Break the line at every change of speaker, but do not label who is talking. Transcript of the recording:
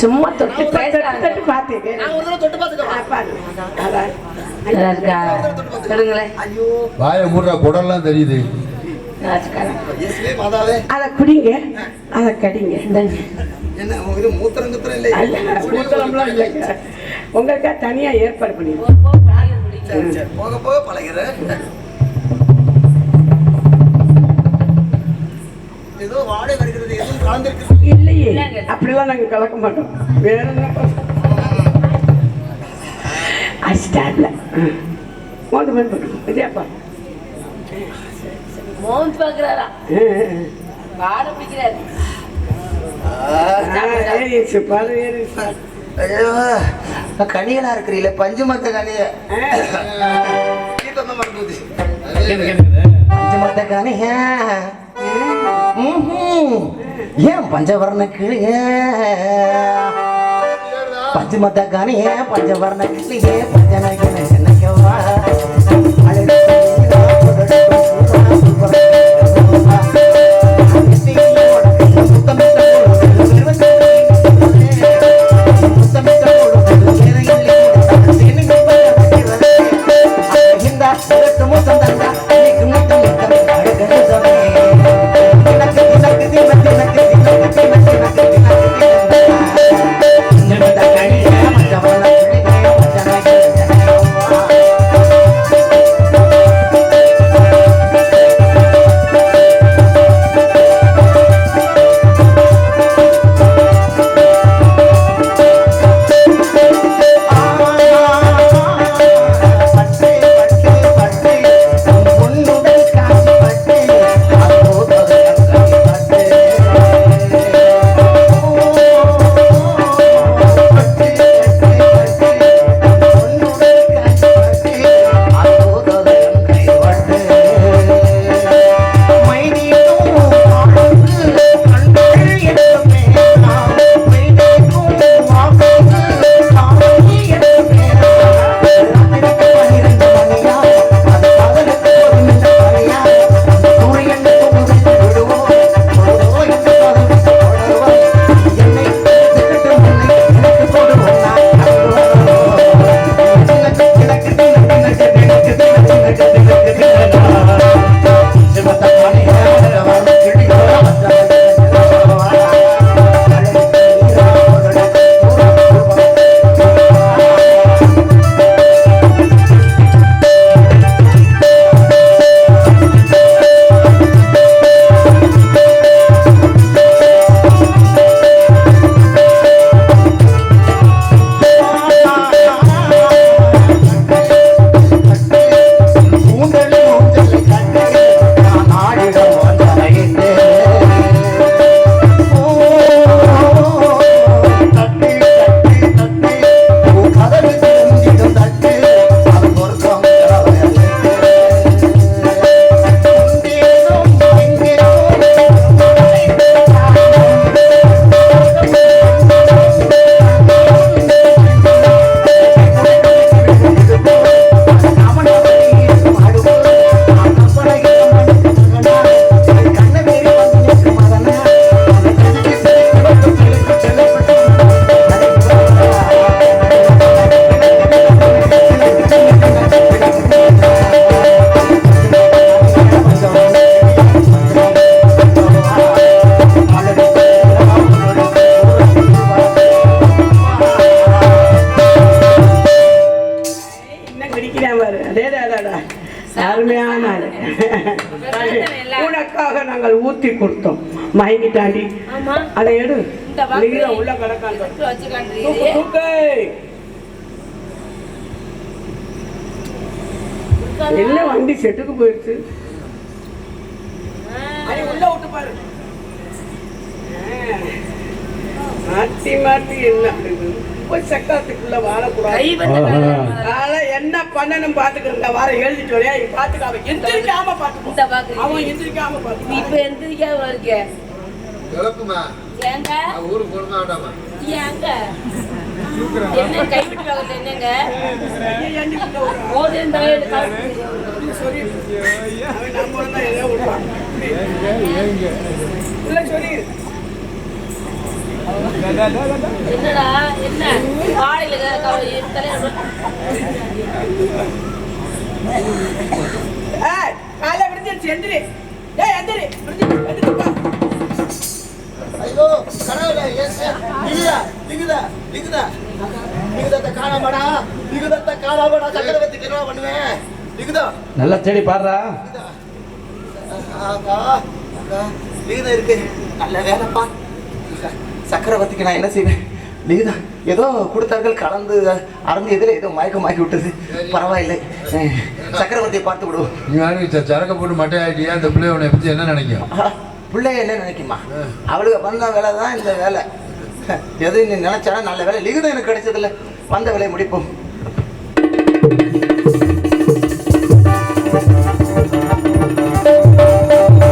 சும்மா தொட்டு
தொட்டு
தடவை தொட்டு ஐயோ
வாயை மூடுற குடல்லாம் தெரியுது
அதை குடிங்க அதை கடிங்க.
என்ன இது மூத்திரம் குத்திரம் இல்லை
மூத்தரம்லாம் இல்லைங்க. உங்களுக்கா தனியா ஏற்பாடு பண்ணிடுவோம்.
போக போக பழகிறேன் ஏதோ வாடகை வருகிறது எதுவும் கலந்துருக்கு.
இல்லையே. அப்படிலாம் நாங்க கலக்க மாட்டோம். வேற என்ன அடிச்சிட்டாப்ல மோந்து மோந்து பண்ணுவோம் இதேப்பா
மோந்து பாக்குறாரா பாட பிடிக்கிறாரு.
ஏறிச்சு பாரு ஏறிச்சு
ஐயோ கனியலா இருக்கிறீங்களே பஞ்சு மத்த கனிய கீட்டமா மறந்து பஞ்சு மத்த கனிய. ஏன் பஞ்சவர்ண கிளிய பஞ்சமத்த கனிய பஞ்சவர்ண கிளிய
அருமையான உனக்காக நாங்கள் ஊத்தி கொடுத்தோம். மயங்கி தாண்டி.
ஆமா.
அதை எடு. உள்ள கிடக்காங்க என்ன வண்டி செட்டுக்கு போயிடுச்சு? உள்ள விட்டு பாரு. மாத்தி மாத்தி என்ன போய் சக்கரத்துக்குள்ள வாழக்கூடாது. என்ன பண்ணணும் பாத்துக்கிறேன் வார எழுதிட்டு வரையா? பாத்துக்க அவன் எந்திரிக்காம பாத்துக்கோ
இந்த
அவன் எந்திரிக்காம பாத்துக்கோ
இப்ப எந்திரிக்காம இருக்க
கிளப்புமா
ஏங்க?
ஊருக்கு போனா வேண்டாமா
ஏங்க? என்ன கைவிட்டு வாங்கல என்னங்க?
ஐயா, ஏண்டி உள்ள
என்னடா என்ன? வாழையில
காலை விடுஞ்சிருச்சு, எந்திரி. ஏய், எந்திரி.
ஐயோ கடவுளே ஏசு. லிகுதா லிகுதா லிகுதா லிகுதத்தை காணாமடா லிகுதத்தை காணாமடா சக்கரவர்த்திக்கு என்ன பண்ணுவேன்? லிகுதா
நல்லா தேடி பாடுறா.
லிகுதா இருக்கு. நல்ல வேலைப்பா. சக்கரவர்த்திக்கு நான் என்ன செய்வேன்? லிகுதா ஏதோ கொடுத்தார்கள் கலந்து அறந்து எதில் ஏதோ மயக்கமாக்கி விட்டது. பரவாயில்லை. சக்கரவர்த்தியை பார்த்து விடுவோம்.
நீ சரக்கு போட்டு மட்டை ஆயிட்டியா அந்த பிள்ளை உன்னை பத்தி என்ன நினைக்கும்
பிள்ளைய என்ன நினைக்குமா? அவளுக்கு வந்த வேலை தான் இந்த வேலை. எது நீ நினைச்சாலும் நல்ல வேலை. லிகுதம் எனக்கு கிடைச்சதில்ல. வந்த வேலையை முடிப்போம்.